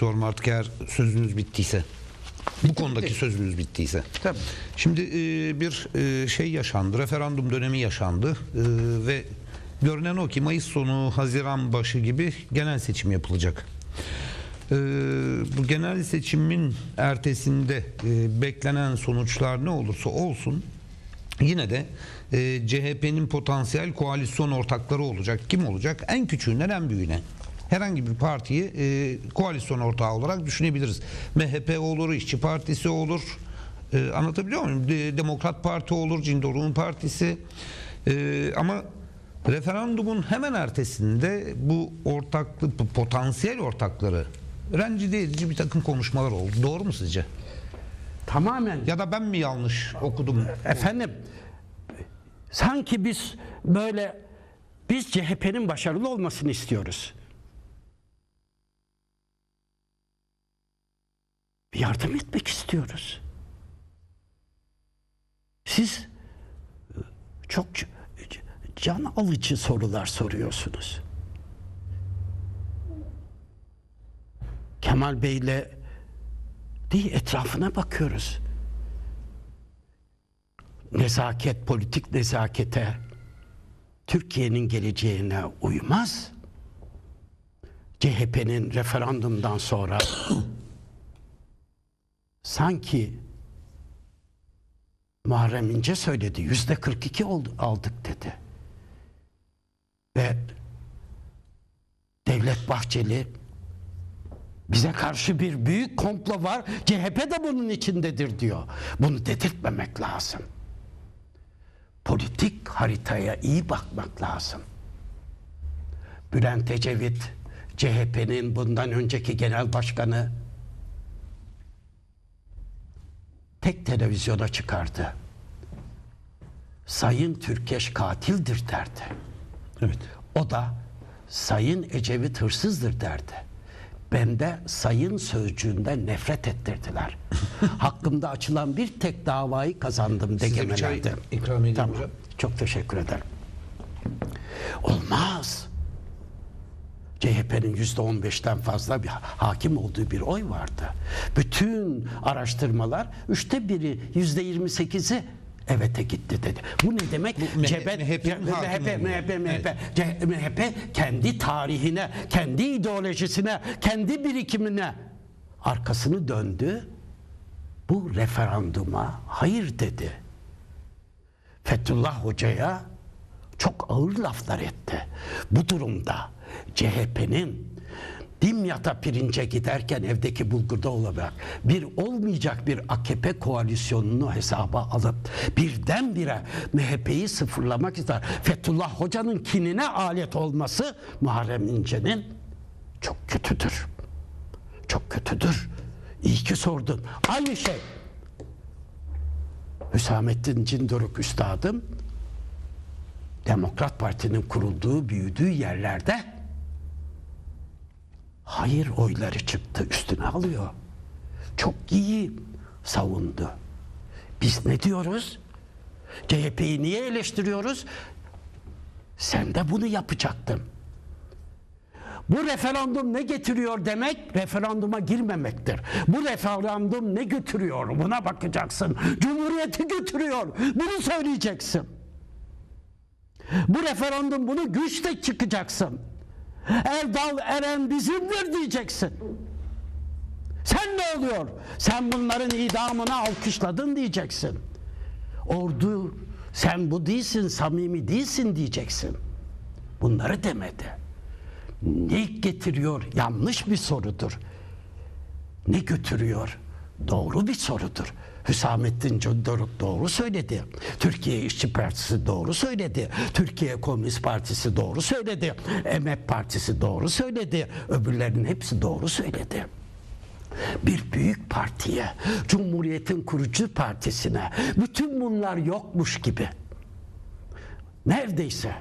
istiyorum artık eğer sözünüz bittiyse. Bu konudaki sözünüz bittiyse. Tabii. Şimdi e, bir e, şey yaşandı, referandum dönemi yaşandı E, ve görünen o ki Mayıs sonu, Haziran başı gibi genel seçim yapılacak. E, bu genel seçimin ertesinde e, beklenen sonuçlar ne olursa olsun yine de e, CHP'nin potansiyel koalisyon ortakları olacak. Kim olacak? En küçüğünden en büyüğüne. Herhangi bir partiyi e, koalisyon ortağı olarak düşünebiliriz. MHP olur, İşçi Partisi olur. E, anlatabiliyor muyum? De- Demokrat Parti olur, Cindoruk'un partisi. E, ama referandumun hemen ertesinde bu ortaklık, bu potansiyel ortakları rencide edici bir takım konuşmalar oldu. Doğru mu sizce? Tamamen Ya da ben mi yanlış okudum? Efendim sanki biz böyle biz CHP'nin başarılı olmasını istiyoruz. Yardım etmek istiyoruz. Siz çok can alıcı sorular soruyorsunuz. Kemal Bey'le değil etrafına bakıyoruz nezaket, politik nezakete Türkiye'nin geleceğine uymaz. CHP'nin referandumdan sonra sanki Muharrem İnce söyledi. Yüzde 42 oldu, aldık dedi. Ve Devlet Bahçeli bize karşı bir büyük komplo var. CHP de bunun içindedir diyor. Bunu dedirtmemek lazım politik haritaya iyi bakmak lazım. Bülent Ecevit, CHP'nin bundan önceki genel başkanı tek televizyona çıkardı. Sayın Türkeş katildir derdi. Evet. O da Sayın Ecevit hırsızdır derdi. Ben de sayın sözcüğünden nefret ettirdiler. Hakkımda açılan bir tek davayı kazandım Size bir çay degemelerde. ikram edeyim Tamam. hocam. Çok teşekkür ederim. Olmaz. CHP'nin yüzde on beşten fazla bir hakim olduğu bir oy vardı. Bütün araştırmalar üçte biri yüzde yirmi sekizi evete gitti dedi. Bu ne demek? MH- Cebet, MHP, MHP. MHP, MHP, C- MHP kendi tarihine, kendi ideolojisine, kendi birikimine arkasını döndü. Bu referanduma hayır dedi. Fethullah Hoca'ya çok ağır laflar etti. Bu durumda CHP'nin Dimyat'a pirince giderken evdeki bulgurda olacak bir olmayacak bir AKP koalisyonunu hesaba alıp birdenbire MHP'yi sıfırlamak ister. Fethullah Hoca'nın kinine alet olması Muharrem İnce'nin çok kötüdür. Çok kötüdür. İyi ki sordun. Aynı şey. Hüsamettin Cindoruk Üstadım Demokrat Parti'nin kurulduğu, büyüdüğü yerlerde hayır oyları çıktı, üstüne alıyor. Çok iyi savundu. Biz ne diyoruz? CHP'yi niye eleştiriyoruz? Sen de bunu yapacaktın. Bu referandum ne getiriyor demek referanduma girmemektir. Bu referandum ne götürüyor buna bakacaksın. Cumhuriyeti götürüyor bunu söyleyeceksin. Bu referandum bunu güçle çıkacaksın. Erdal Eren bizimdir diyeceksin. Sen ne oluyor? Sen bunların idamını alkışladın diyeceksin. Ordu sen bu değilsin, samimi değilsin diyeceksin. Bunları demedi. Ne getiriyor? Yanlış bir sorudur. Ne götürüyor? Doğru bir sorudur. Hüsamettin Cundoruk doğru söyledi. Türkiye İşçi Partisi doğru söyledi. Türkiye Komünist Partisi doğru söyledi. Emek Partisi doğru söyledi. Öbürlerinin hepsi doğru söyledi. Bir büyük partiye, Cumhuriyet'in kurucu partisine bütün bunlar yokmuş gibi. Neredeyse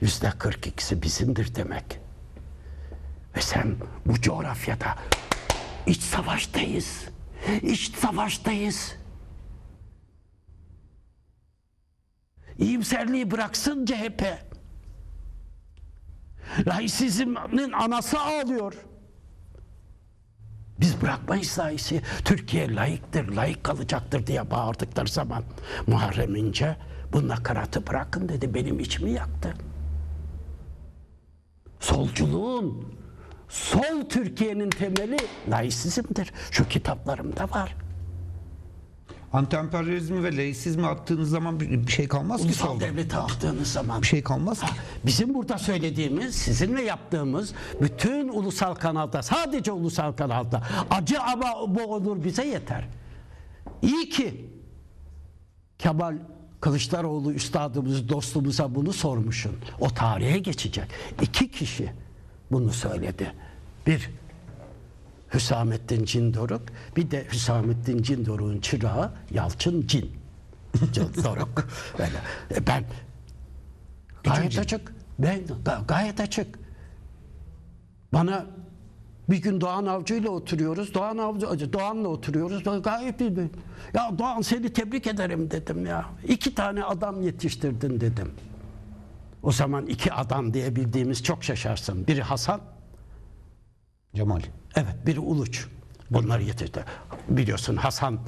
yüzde 42'si bizimdir demek. Ve sen bu coğrafyada iç savaştayız. İç savaştayız. İyimserliği bıraksın CHP. Laisizmin anası ağlıyor. Biz bırakmayız laisi. Türkiye layıktır, layık kalacaktır diye bağırdıkları zaman Muharrem İnce bu nakaratı bırakın dedi. Benim içimi yaktı. Solculuğun, sol Türkiye'nin temeli laisizmdir. Şu kitaplarımda var. Anti-emperyalizmi ve laisizmi attığınız zaman bir bir şey kalmaz ki Ulusal solda. devleti attığınız zaman. Bir şey kalmaz ki. Bizim burada söylediğimiz, sizinle yaptığımız bütün ulusal kanalda, sadece ulusal kanalda acı ama bu olur bize yeter. İyi ki Kemal Kılıçdaroğlu üstadımız, dostumuza bunu sormuşsun. O tarihe geçecek. İki kişi bunu söyledi. Bir Hüsamettin Cindoruk, bir de Hüsamettin Cindoruk'un çırağı Yalçın Cin. Cindoruk. Böyle. E Ben gayet açık. Ben ga- gayet açık. Bana bir gün Doğan Avcı ile oturuyoruz. Doğan Avcı, Doğan'la oturuyoruz. Gayet bir Ya Doğan seni tebrik ederim dedim ya. İki tane adam yetiştirdin dedim. O zaman iki adam diye bildiğimiz çok şaşarsın. Biri Hasan, Cemal. evet biri Uluç. Bunları yetiştirdi. Biliyorsun Hasan